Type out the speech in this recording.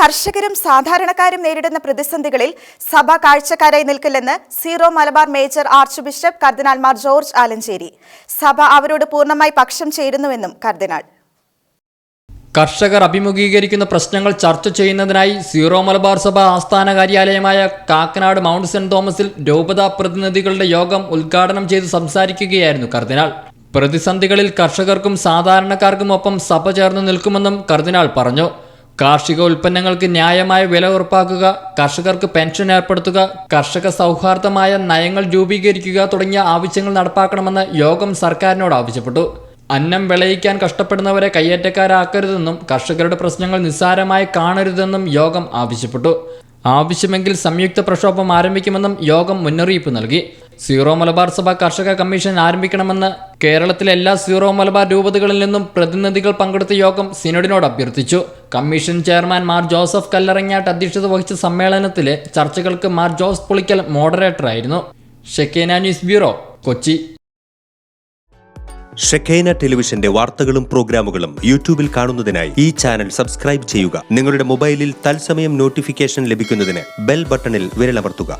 കർഷകരും സാധാരണക്കാരും നേരിടുന്ന പ്രതിസന്ധികളിൽ സഭ കാഴ്ചക്കാരായി നിൽക്കില്ലെന്ന് zero Malabar major archbishop കർദിനാൾ മാർ ജോർജ് ആലഞ്ചേരി. സഭ അവരോട് പൂർണമായി പക്ഷം ചേരുന്നുവെന്നും കർദിനാൾ. കർഷകർ അഭിമുഖീകരിക്കുന്ന പ്രശ്നങ്ങൾ ചർച്ച ചെയ്യുന്നതിനായി സീറോ മലബാർ സഭ ആസ്ഥാന കാര്യാലയമായ കാക്കനാട് മൗണ്ട് സെന്റ് തോമസിൽ രൂപതാ പ്രതിനിധികളുടെ യോഗം ഉദ്ഘാടനം ചെയ്ത് സംസാരിക്കുകയായിരുന്നു കർദിനാൾ. പ്രതിസന്ധികളിൽ കർഷകർക്കും സാധാരണക്കാർക്കും ഒപ്പം സഭ ചേർന്ന് നിൽക്കുമെന്നും കർദിനാൾ പറഞ്ഞു. കാർഷിക ഉൽപ്പന്നങ്ങൾക്ക് ന്യായമായ വില ഉറപ്പാക്കുക കർഷകർക്ക് പെൻഷൻ ഏർപ്പെടുത്തുക കർഷക സൗഹാർദ്ദമായ നയങ്ങൾ രൂപീകരിക്കുക തുടങ്ങിയ ആവശ്യങ്ങൾ നടപ്പാക്കണമെന്ന് യോഗം സർക്കാരിനോട് ആവശ്യപ്പെട്ടു. അന്നം വിളയിക്കാൻ കഷ്ടപ്പെടുന്നവരെ കയ്യേറ്റക്കാരാക്കരുതെന്നും കർഷകരുടെ പ്രശ്നങ്ങൾ നിസ്സാരമായി കാണരുതെന്നും യോഗം ആവശ്യപ്പെട്ടു. ആവശ്യമെങ്കിൽ സംയുക്ത പ്രക്ഷോഭം ആരംഭിക്കുമെന്നും യോഗം മുന്നറിയിപ്പ് നൽകി. സീറോ മലബാർ സഭ കർഷക കമ്മീഷൻ ആരംഭിക്കണമെന്ന് കേരളത്തിലെ എല്ലാ സീറോ മലബാർ രൂപതകളിൽ നിന്നും പ്രതിനിധികൾ പങ്കെടുത്ത യോഗം സിനഡിനോട് അഭ്യർത്ഥിച്ചു. Commission chairman Mar Joseph Kallarangatt അധ്യക്ഷത വഹിച്ച സമ്മേളനത്തിലെ ചർച്ചകൾക്ക് Mar Jose Pulickal മോഡറേറ്ററായിരുന്നു. Shekinah news bureau Kochi. Shekinah ടെലിവിഷന്റെ വാർത്തകളും പ്രോഗ്രാമുകളും യൂട്യൂബിൽ കാണുന്നതിനായി ഈ ചാനൽ സബ്സ്ക്രൈബ് ചെയ്യുക. നിങ്ങളുടെ മൊബൈലിൽ തത്സമയം നോട്ടിഫിക്കേഷൻ ലഭിക്കുന്നതിന് ബെൽ ബട്ടണിൽ വിരലമർത്തുക.